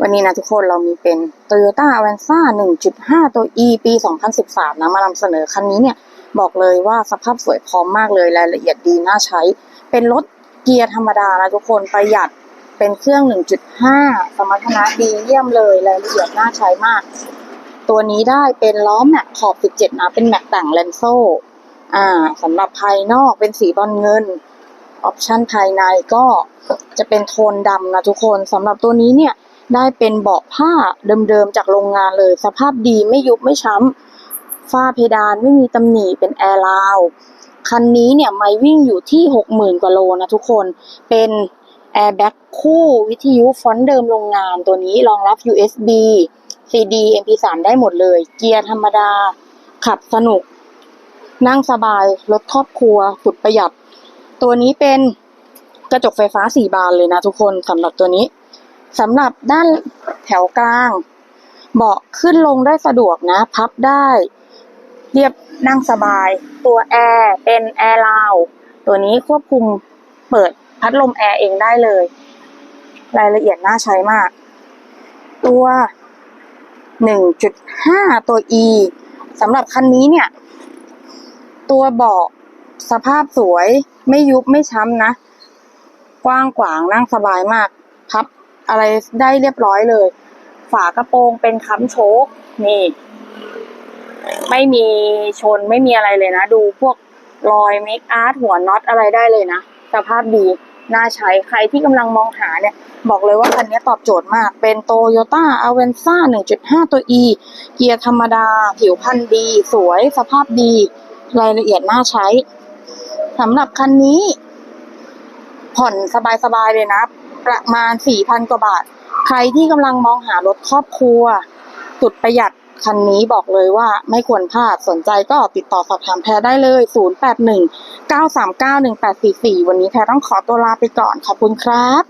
วันนี้นะทุกคนเรามีเป็น Toyota Avanza 1.5 ตัว E ปี 2013 นะมานำเสนอคันนี้เนี่ย บอกเลยว่าสภาพสวยพร้อมมากเลยรายละเอียดดีน่าใช้ เป็นรถเกียร์ธรรมดานะทุกคนประหยัดเป็นเครื่อง 1.5 สมรรถนะดีเยี่ยมเลยรายละเอียดน่าใช้มาก ตัวนี้ได้เป็นล้อแม็กขอบ 17 นะ เป็นแม็กต่างเลนโซอ่าสำหรับภายนอกเป็นสีบอลเงินออปชันภายในก็จะเป็นโทนดำนะทุกคนสำหรับตัวนี้เนี่ย ได้เป็นเบาะผ้าเดิมๆจากโรงงานเลย สภาพดีไม่ยุบไม่ช้ำ ฝ้าเพดานไม่มีตำหนิเป็นแอร์ลาว คันนี้เนี่ยไม่วิ่งอยู่ที่ 60,000 กว่าโลนะทุกคน เป็นแอร์แบ็กคู่วิทยุฟอนต์เดิมโรงงานตัวนี้รองรับ USB CD MP3 ได้หมดเลย เกียร์ธรรมดา ขับสนุก นั่งสบาย รถครอบครัว สุดประหยัด ตัวนี้เป็นกระจกไฟฟ้าสี่บานเลยนะทุกคนสำหรับตัวนี้ สำหรับด้านแถวกลาง เบาะขึ้นลงได้สะดวกนะ พับได้ เรียบนั่งสบาย ตัวแอร์เป็นแอร์ลาวตัวนี้ควบคุมเปิดพัดลมแอร์เองได้เลย รายละเอียดน่าใช้มาก ตัว 1.5 ตัว E สำหรับคันนี้เนี่ย ตัวเบาะสภาพสวยไม่ยุบไม่ช้ำนะ กว้างขวางนั่งสบายมาก พับ อะไรได้เรียบร้อยเลย ฝากระโปรงเป็นค้ำโชคนี่ ไม่มีชนไม่มีอะไรเลยนะ ดูพวกรอยเมคอาร์ตหัวน็อตอะไรได้เลยนะสภาพดีน่าใช้ใครที่กำลังมองหาเนี่ย บอกเลยว่าคันนี้ตอบโจทย์มาก เป็นโตโยต้าอเวนซ่า1.5 ตัว E เกียร์ธรรมดา ผิวพรรณดี สวยสภาพดี รายละเอียดน่าใช้สำหรับคันนี้ ผ่อนสบายๆเลยนะ ประมาณ 4,000 กว่าบาท ใครที่กำลังมองหารถครอบครัว สุดประหยัดคันนี้บอกเลยว่าไม่ควรพลาดสนใจก็ติดต่อสอบถามแพรได้เลย 0819391844 วันนี้แพรต้องขอตัวลาไปก่อน ขอบคุณครับ